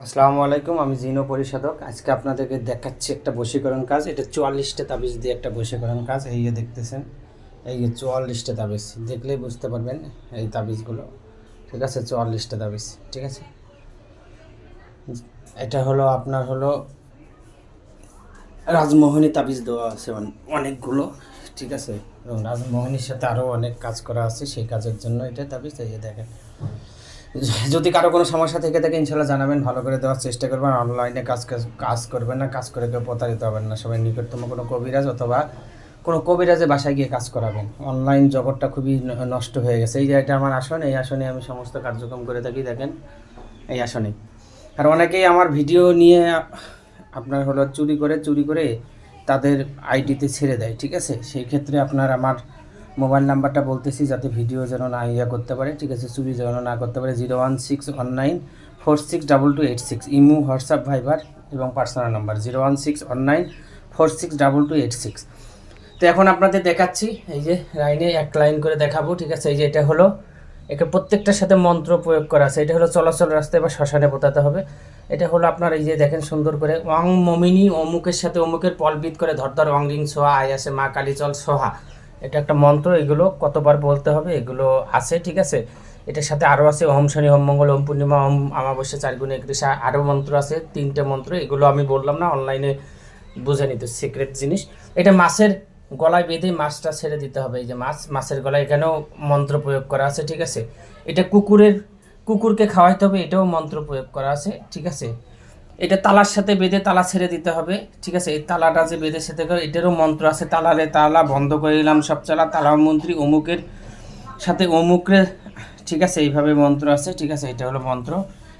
আসসালামু আলাইকুম, আমি জিনো পরিষদক। আজকে আপনাদেরকে দেখাচ্ছি একটা বশীকরণ কাজ। এটা চুয়াল্লিশটা তাবিজ দিয়ে একটা বশীকরণ কাজ। এই যে দেখতেছেন, এই যে চুয়াল্লিশটা তাবিজ। দেখলেই বুঝতে পারবেন এই তাবিজগুলো। ঠিক আছে, চুয়াল্লিশটা তাবিজ। ঠিক আছে? এটা হলো, আপনার হলো রাজমোহনী তাবিজ দেওয়া আছে অন- অনেকগুলো। ঠিক আছে? এবং রাজমোহনীর সাথে আরও অনেক কাজ করা আছে। সেই কাজের জন্য এটা তাবিজ। এই যে দেখেন যদি কারও কোনো সমস্যা থেকে থাকে, ইনশাল্লাহ জানাবেন, ভালো করে দেওয়ার চেষ্টা করবেন অনলাইনে কাজ কাজ- করবেন না, কাজ করে কেউ প্রতারিত হবেন না। সবাই নিকটতম কোনো কবিরাজ অথবা কোনো কবিরাজে বাসায় গিয়ে কাজ করাবেন। অনলাইন জগৎটা খুবই নষ্ট হয়ে গেছে। এই যে এটা আমার আসন, এই আসনে আমি সমস্ত কার্যক্রম করে থাকি, দেখেন, এই আসনে আর অনেকেই আমার ভিডিও নিয়ে আপনার হলো চুরি করে চুরি করে তাদের আইডিতে ছেড়ে দেয়, ঠিক আছে? সেই ক্ষেত্রে আপনার আমার মোবাইল নাম্বারটা বলতেছি যাতে ভিডিও যেন না ইয়া করতে পারে, ঠিক আছে? চুরি যেন না করতে পারে, zero one six one nine four six double two eight six. Imo, WhatsApp, Viber এবং personal number, zero one six one nine four six double two eight six. তো এখন আপনাদের দেখাচ্ছি, এই যে লাইনে এক লাইন করে দেখাবো, ঠিক আছে? এই যে এটা হলো, একে প্রত্যেকটার সাথে মন্ত্র প্রয়োগ করা আছে। এটা হলো চলাচল রাস্তায় বা শ্মশানে পোতাতে হবে। এটা হলো আপনার এই যে দেখেন সুন্দর করে অং মমিনী অমুকের সাথে অমুকের পলবিদ করে ধর ধর অং রিং সোহা আয় আসে মা কালী চল সোহা এটা একটা মন্ত্র, এগুলো কতবার বলতে হবে, এগুলো আছে, ঠিক আছে? এটার সাথে আরও আছে, ওম শনি, ওম মঙ্গল, ওম পূর্ণিমা, ওম আমাবস্যা চারগুণ একত্রিশা আরও মন্ত্র আছে, তিনটে মন্ত্র, এগুলো আমি বললাম না অনলাইনে বুঝে নিতে সিক্রেট জিনিস। এটা মাছের গলায় বেঁধে মাছটা ছেড়ে দিতে হবে, এই যে মাছ, মাছের গলায় এখানেও মন্ত্র প্রয়োগ করা আছে, ঠিক আছে? এটা কুকুরের, কুকুরকে খাওয়াইতে হবে, এটাও মন্ত্র প্রয়োগ করা আছে, ঠিক আছে? এটা তালার সাথে বেঁধে তালা ছেড়ে দিতে হবে, ঠিক আছে? এই তালাটা যে বেঁধে সাথে করে, এটারও মন্ত্র আছে, তালালে তালা বন্ধ করে দিলাম সব চালা, তালা মন্ত্রী অমুকের সাথে অমুকের, ঠিক আছে? এইভাবে মন্ত্র আছে, ঠিক আছে? এটা হলো মন্ত্র,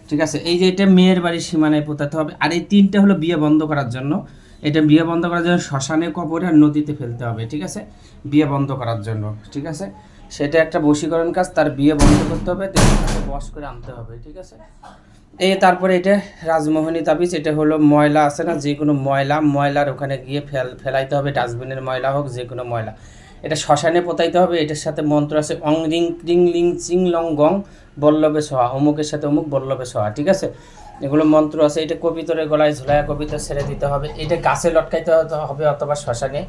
ঠিক আছে? এই যে এটা মেয়ের বাড়ির সীমানায় পোতাতে হবে, আর এই তিনটা হলো বিয়ে বন্ধ করার জন্য। এটা বিয়ে বন্ধ করার জন্য শ্মশানে, কবরে আর নদীতে ফেলতে হবে, ঠিক আছে? বিয়ে বন্ধ করার জন্য, ঠিক আছে? সেটা একটা বশীকরণ কাজ, তার বিয়ে বন্ধ করতে হবে বস করে আনতে হবে, ঠিক আছে? এই তারপরে এটা রাজমোহনী তাবিজ, এটা হলো ময়লা আছে না, যে কোনো ময়লা, ময়লার ওখানে গিয়ে ফেল, ফেলাইতে হবে, ডাস্টবিনের ময়লা হোক, যে কোনো ময়লা। এটা শ্মশানে পোতাইতে হবে, এটার সাথে মন্ত্র আছে, অং রিং টিং লিং চিং লং গং, বল্লভে সোহা, অমুকের সাথে অমুক, বল্লভে সোহা, ঠিক আছে? এগুলো মন্ত্র আছে, এটা কবিতরের গলায় ঝোলায় কবিতা ছেড়ে দিতে হবে, এটা গাছে লটকাইতে হবে অথবা শ্মশানে।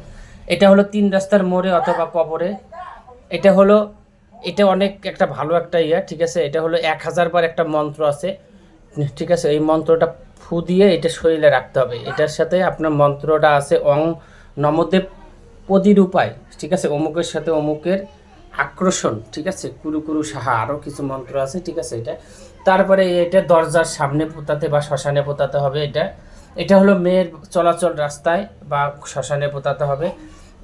এটা হলো তিন রাস্তার মোড়ে অথবা কবরে। এটা হলো, এটা অনেক একটা ভালো একটা ইয়ে ঠিক আছে? এটা হলো এক হাজার বার একটা মন্ত্র আছে ঠিক আছে, এই মন্ত্রটা ফু দিয়ে এটা শরীরে রাখতে হবে। এটার সাথে আপনার মন্ত্রটা আছে অং নমদেব পদির উপায় ঠিক আছে, অমুকের সাথে অমুকের আকর্ষণ ঠিক আছে কুরু কুরু সাহা আরও কিছু মন্ত্র আছে, ঠিক আছে, এটা। তারপরে এটা দরজার সামনে পোতাতে বা শ্মশানে পোতাতে হবে এটা। এটা হলো মেয়ের চলাচল রাস্তায় বা শ্মশানে পোতাতে হবে।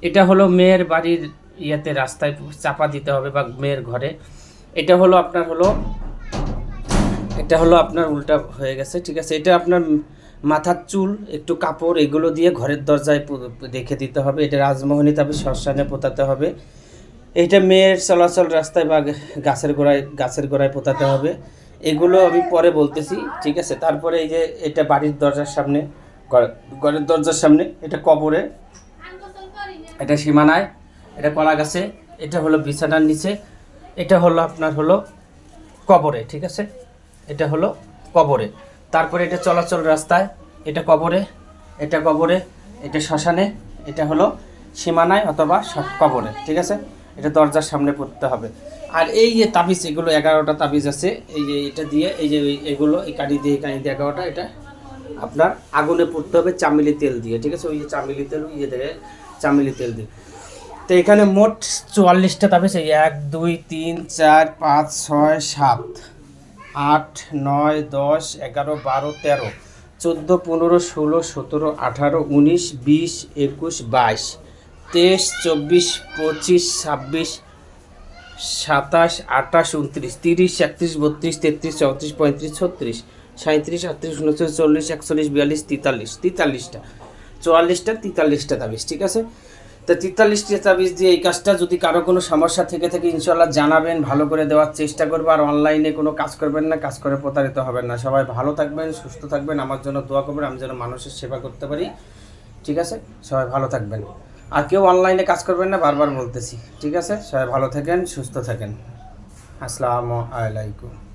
এটা হলো মেয়ের বাড়ির ইয়েতে রাস্তায় চাপা দিতে হবে বা মেয়ের ঘরে। এটা হলো আপনার হলো এটা হলো আপনার উল্টা হয়ে গেছে, ঠিক আছে? এটা আপনার মাথার চুল, একটু কাপড় এগুলো দিয়ে ঘরের দরজায় রেখে দিতে হবে। এটা রাজমোহনী তবে শ্মশানে পোতাতে হবে। এটা মেয়ের চলাচল রাস্তায় বা গাছের গোড়ায় গাছের গোড়ায় পোতাতে হবে। এগুলো আমি পরে বলতেছি, ঠিক আছে? তারপরে এই যে এটা বাড়ির দরজার সামনে, ঘর- ঘরের দরজার সামনে, এটা কবরে, এটা সীমানায়, এটা কলা গাছে, এটা হলো বিছানার নিচে, এটা হলো আপনার হলো কবরে, ঠিক আছে? এটা হলো কবরে। তারপরে এটা চলাচল রাস্তায়, এটা কবরে এটা কবরে, এটা শ্মশানে, এটা হলো সীমানায় অথবা কবরে, ঠিক আছে? এটা দরজার সামনে পড়তে হবে। আর এই যে তাবিজ, এগুলো এগারোটা তাবিজ আছে, এই যে এটা দিয়ে, এই যে এগুলো, এই কানি দিয়ে কানি দিয়ে এগারোটা, এটা আপনার আগুনে পুড়তে হবে চামেলি তেল দিয়ে, ঠিক আছে? ওই যে চামেলি তেল ইয়ে দেবে চামেলি তেল দিয়ে। তো এখানে মোট চুয়াল্লিশটা তাবিজ, এই এক, দুই, তিন, চার, পাঁচ, ছয়, সাত। আট, নয়, দশ, এগারো, বারো, তেরো, চোদ্দ, পনেরো, ষোলো, সতেরো, আঠারো, উনিশ, বিশ, একুশ, বাইশ, তেইশ, চব্বিশ, পঁচিশ, ছাব্বিশ, সাতাশ, আঠাশ, উনত্রিশ, তিরিশ, একত্রিশ, বত্রিশ, তেত্রিশ, চৌত্রিশ, পঁয়ত্রিশ, ছত্রিশ সাঁত্রিশ আটত্রিশ উনচল্লিশ চল্লিশ একচল্লিশ, বিয়াল্লিশ, তেতাল্লিশ, তেতাল্লিশটা, চুয়াল্লিশটা, তেতাল্লিশটা তাবিজ ঠিক আছে? তো তেতাল্লিশটা তাবিজ দিয়ে এই কাজটা যদি কারও কোনো সমস্যা থেকে থাকে ইনশাল্লাহ জানাবেন, ভালো করে দেওয়ার চেষ্টা করব। আর অনলাইনে কোনো কাজ করবেন না, কাজ করে প্রতারিত হবেন না। সবাই ভালো থাকবেন, সুস্থ থাকবেন। আমার জন্য দোয়া করবেন, আমি যেন মানুষের সেবা করতে পারি। ঠিক আছে? সবাই ভালো থাকবেন। আর কেউ অনলাইনে কাজ করবেন না, বারবার বলতেছি। ঠিক আছে? সবাই ভালো থাকেন, সুস্থ থাকেন। আসসালামু আলাইকুম।